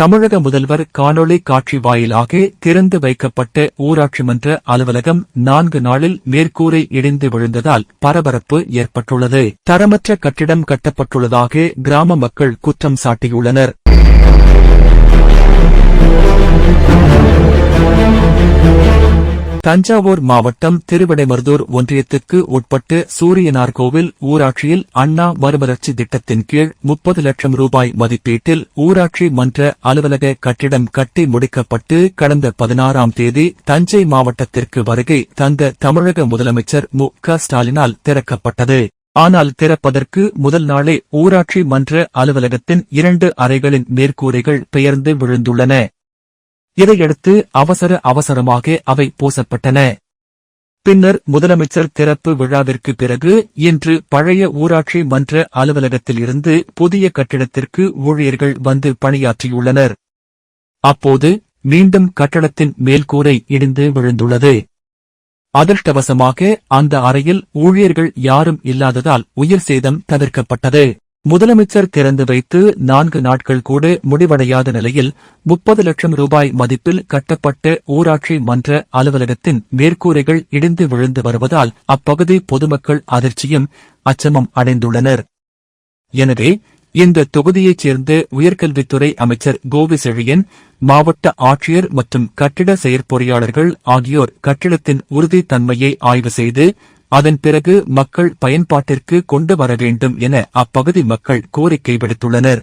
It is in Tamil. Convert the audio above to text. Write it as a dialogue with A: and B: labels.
A: தமிழக முதல்வர் காணொளி காட்சி வாயிலாக திறந்து வைக்கப்பட்ட ஊராட்சி மன்ற அலுவலகம் நான்கு நாளில் மேற்கூரை இடிந்து விழுந்ததால் பரபரப்பு ஏற்பட்டுள்ளது. தரமற்ற கட்டிடம் கட்டப்பட்டுள்ளதாக கிராம மக்கள் குற்றம் சாட்டியுள்ளனர். தஞ்சாவூர் மாவட்டம் திருவிடைமருதூர் ஒன்றியத்துக்கு உட்பட்டு சூரியனார்கோவில் ஊராட்சியில் அண்ணா மறுமலர்ச்சி திட்டத்தின் கீழ் முப்பது லட்சம் ரூபாய் மதிப்பீட்டில் ஊராட்சி மன்ற அலுவலக கட்டிடம் கட்டி முடிக்கப்பட்டு கடந்த பதினாறாம் தேதி தஞ்சை மாவட்டத்திற்கு வருகை தந்த தமிழக முதலமைச்சர் மு. க. ஸ்டாலினால் திறக்கப்பட்டது. ஆனால் திறப்பதற்கு முதல் நாளே ஊராட்சி மன்ற அலுவலகத்தின் இரண்டு அறைகளின் மேற்கூரைகள் பெயர்ந்து விழுந்துள்ளன. இதையடுத்து அவசர அவசரமாக அவை பூசப்பட்டன. பின்னர் முதலமைச்சர் திறப்பு விழாவிற்கு பிறகு இன்று பழைய ஊராட்சி மன்ற அலுவலகத்தில் இருந்து புதிய கட்டிடத்திற்கு ஊழியர்கள் வந்து பணியாற்றியுள்ளனர். அப்போது மீண்டும் கட்டடத்தின் மேல்கூரை இடிந்து விழுந்துள்ளது. அதிர்ஷ்டவசமாக அந்த அறையில் ஊழியர்கள் யாரும் இல்லாததால் உயிர் சேதம் தவிர்க்கப்பட்டது. முதலமைச்சர் திறந்து வைத்து நான்கு நாட்கள் கூட முடிவடையாத நிலையில் முப்பது லட்சம் ரூபாய் மதிப்பில் கட்டப்பட்ட ஊராட்சி மன்ற அலுவலகத்தின் மேற்கூரைகள் இடிந்து விழுந்து வருவதால் அப்பகுதி பொதுமக்கள் அதிர்ச்சியும் அச்சமும் அடைந்துள்ளனர். எனவே இந்த தொகுதியைச் சேர்ந்த உயர்கல்வித்துறை அமைச்சர் கோவி செழியன் மாவட்ட ஆட்சியர் மற்றும் கட்டிட செயற்பொறியாளர்கள் ஆகியோர் கட்டிடத்தின் உறுதித்தன்மையை ஆய்வு செய்து அதன் பிறகு மக்கள் பயன்பாட்டிற்கு கொண்டு வர வேண்டும் என அப்பகுதி மக்கள் கோரிக்கை விடுத்துள்ளனர்